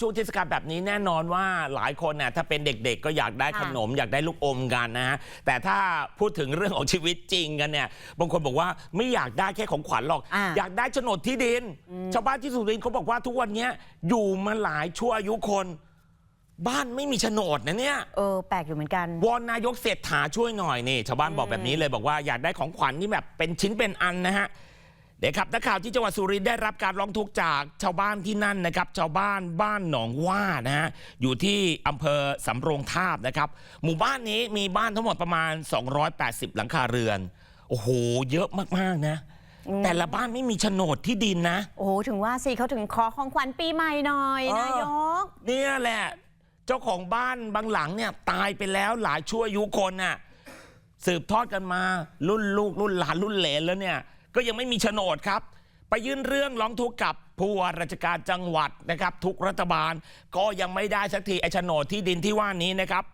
ช่วงเทศกาลแบบนี้แน่นอนว่าหลายคนน่ะถ้าเป็นเด็กๆ ก็อยากได้ค่ะขนม อยากได้ลูกอมกันนะฮะแต่ถ้าพูดถึงเรื่องของชีวิตจริงกันเนี่ยบางคนบอกว่าไม่อยากได้แค่ของขวัญหรอกอ่าอยากได้โฉนดที่ดินชาวบ้านที่สุรินทร์เขาบอกว่าทุกวันเนี้ยอยู่มาหลายชั่วอายุคน บ้านไม่มีโฉนดนะเนี่ย เออแปลกอยู่เหมือนกัน วอนนายกเศรษฐาช่วยหน่อยนี่ชาวบ้านบอกแบบนี้เลยบอกว่าอยากได้ของขวัญที่แบบเป็นชิ้นเป็นอันนะฮะ เดี๋ยวครับนักข่าวที่จังหวัดสุรินทร์ได้รับการร้องทุกข์จากชาวบ้านที่นั่นนะครับ ชาวบ้านบ้านหนองว่านะฮะอยู่ที่อำเภอสำโรงทาบนะครับ หมู่บ้านนี้มีบ้านทั้งหมดประมาณ 280 หลังคาเรือน โอ้โห เยอะมากๆนะแต่ละบ้านไม่มีโฉนดที่ดินนะ โอ้โหถึงว่าสิเขาถึงขอของขวัญปีใหม่หน่อยเออ นายก เนี่ยแหละ เจ้าของบ้านบางหลังเนี่ยตายไปแล้วหลายชั่วอายุคนน่ะสืบทอดกันมารุ่นลูกรุ่นหลานรุ่นเหลนแล้วเนี่ย ก็ยังไม่มีโฉนดครับ ไปยื่นเรื่องร้องทุกข์กับผู้ว่าราชการจังหวัดนะครับ ทุกรัฐบาล ก็ยังไม่ได้สักทีไอโฉนดที่ดินที่ว่านี้นะครับ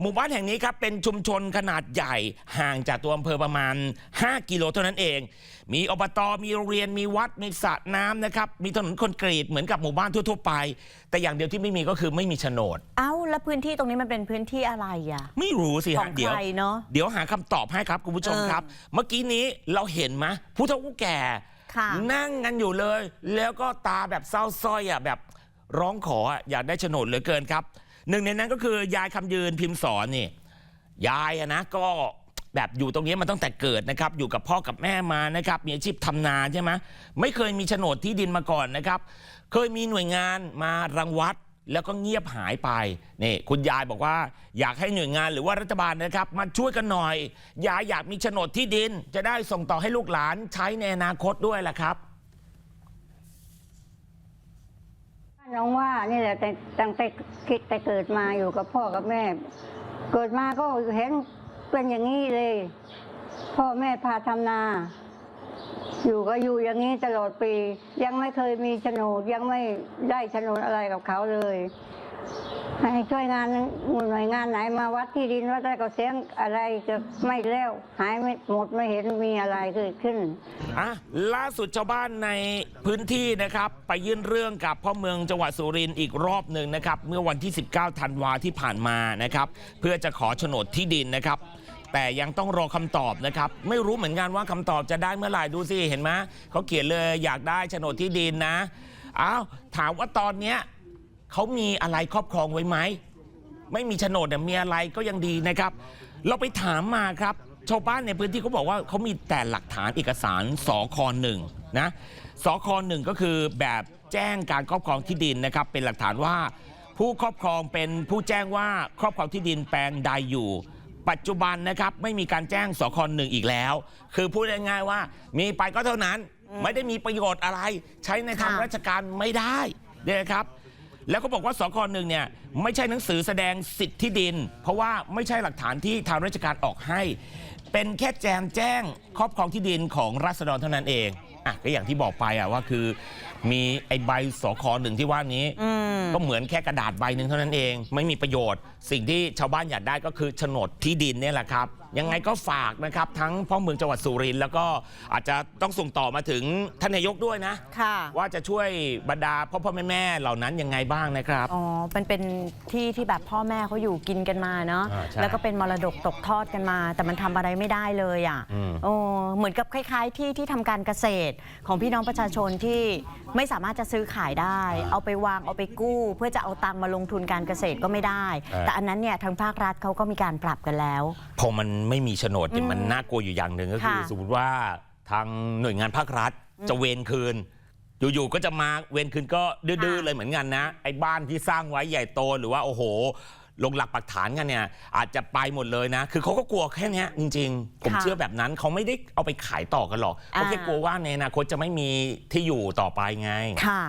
หมู่บ้านแห่งนี้ครับเป็นชุมชนขนาดใหญ่ห่างจากตัวอำเภอประมาณ 5 กิโลเท่านั้นเอง มีอบตมีโรงเรียนมีวัดมีสระน้ำนะครับมีถนนคอนกรีตเหมือนกับหมู่บ้านทั่วๆไป แต่อย่างเดียวที่ไม่มีก็คือไม่มีโฉนด เอ้าแล้วพื้นที่ตรงนี้มันเป็นพื้นที่อะไรอะ ไม่รู้สิขอฮะงเดี๋ยว ใครเนาะ เดี๋ยวหาคำตอบให้ครับคุณผู้ชมเออครับ เมื่อกี้นี้เราเห็นไหมผู้เฒ่าผู้แก่ ค่ะ นั่งกันอยู่เลย แล้วก็ตาแบบเศร้าสร้อยอะแบบร้องขออะอยากได้โฉนดเหลือเกินครับ หนึ่งในนั้นก็คือยายคำยืนพิมพ์สอนนี่ยายนะก็แบบอยู่ตรงนี้มาตั้งแต่เกิดนะครับ อยู่กับพ่อกับแม่มานะครับ มีอาชีพทำนาใช่ไหมไม่เคยมีโฉนดที่ดินมาก่อนนะครับ เคยมีหน่วยงานมารังวัดแล้วก็เงียบหายไปนี่คุณยายบอกว่าอยากให้หน่วยงานหรือว่ารัฐบาลนะครับ มาช่วยกันหน่อย ยายอยากมีโฉนดที่ดิน จะได้ส่งต่อให้ลูกหลานใช้ในอนาคตด้วยล่ะครับ น้องว่านี่แหละแต่ตั้งแต่คิดแต่เกิดมาอยู่กับพ่อกับแม่ เกิดมาก็เห็นเป็นอย่างนี้เลย พ่อแม่พาทำนา อยู่ก็อยู่อย่างนี้ตลอดปี ยังไม่เคยมีโฉนดยังไม่ได้โฉนดอะไรกับเขาเลย ให้ช่วยงานหน่วยงานไหนมาวัดที่ดินวัดอะไรก็เสียงอะไรจะไม่แล้วหายไม่หมดไม่เห็นมีอะไรเกิดขึ้นอะล่าสุดชาวบ้านในพื้นที่นะครับ ไปยื่นเรื่องกับพ่อเมืองจังหวัดสุรินทร์อีกรอบหนึ่งนะครับ เมื่อวันที่ 19ธันวาที่ผ่านมานะครับ เพื่อจะขอโฉนดที่ดินนะครับ แต่ยังต้องรอคำตอบนะครับ ไม่รู้เหมือนกันว่าคำตอบจะได้เมื่อไหร่ดูสิเห็นไหมเขาเขียนเลยอยากได้โฉนดที่ดินนะอ้าวถามว่าตอนเนี้ย เขามีอะไรครอบครองไว้ไหม ไม่มีโฉนดเนี่ยมีอะไรก็ยังดีนะครับ เราไปถามมาครับ ชาวบ้านในพื้นที่เขาบอกว่าเขามีแต่หลักฐานเอกสารสคหนึ่งนะสคหนึ่งก็คือแบบแจ้งการครอบครองที่ดินนะครับ เป็นหลักฐานว่า ผู้ครอบครองเป็นผู้แจ้งว่าครอบครองที่ดินแปลงใดอยู่ ปัจจุบันนะครับไม่มีการแจ้งสคหนึ่งอีกแล้ว คือพูดง่ายๆว่า มีไปก็เท่านั้น ไม่ได้มีประโยชน์อะไร ใช้ในทางค่ะ ราชการไม่ได้เนี่ยนะครับ แล้วก็บอกว่าสคหนึ่งเนี่ยไม่ใช่หนังสือแสดงสิทธิที่ดิน เพราะว่าไม่ใช่หลักฐานที่ทางราชการออกให้ เป็นแค่แจมแจ้งครอบครองที่ดินของราษฎรเท่านั้นเองอะก็อย่างที่บอกไปอะว่าคือ มีไอ้ใบสคหนึ่งที่ว่านี้อืมก็เหมือนแค่กระดาษใบหนึ่งเท่านั้นเอง ไม่มีประโยชน์ สิ่งที่ชาวบ้านอยากได้ก็คือโฉนดที่ดินเนี่ยแหละครับยังไงก็ฝากนะครับ ทั้งพ่อเมืองจังหวัดสุรินทร์แล้วก็อาจจะต้องส่งต่อมาถึงท่านนายกด้วยนะ ค่ะ ว่าจะช่วยบรรดาพ่อพ่อแม่แม่เหล่านั้นยังไงบ้างนะครับ อ๋อมันเป็นที่ที่แบบพ่อแม่เขาอยู่กินกันมาเนาะ อ่าใช่แล้วก็เป็นมรดกตกทอดกันมา แต่มันทำอะไรไม่ได้เลยอะอืม โอ้เหมือนกับคล้าย ๆ ที่ที่ทำการเกษตรของพี่น้องประชาชนที่ไม่สามารถจะซื้อขายได้ เอาไปวางเอาไปกู้ เพื่อจะเอาตังค์มาลงทุนการเกษตรก็ไม่ได้ แต่อันนั้นเนี่ยทางภาครัฐเขาก็มีการปรับกันแล้ว พอมันไม่มีโฉนดเนี่ยอืมมันน่ากลัวอยู่อย่างหนึ่งก็คือ ค่ะสมมติว่าทางหน่วยงานภาครัฐ จะเวรคืน อยู่ๆก็จะมาเวรคืนก็ดื้อๆค่ะ เลยเหมือนกันนะไอ้บ้านที่สร้างไว้ใหญ่โตหรือว่าโอ้โห ลงหลักปักฐานกันเนี่ย อาจจะไปหมดเลยนะ คือเขาก็กลัวแค่เนี้ยจริง ๆ ผมค่ะเชื่อแบบนั้นเขาไม่ได้เอาไปขายต่อกันหรอกเขาแค่อ่า กลัวว่าในอนาคตจะไม่มีที่อยู่ต่อไปไง ค่ะ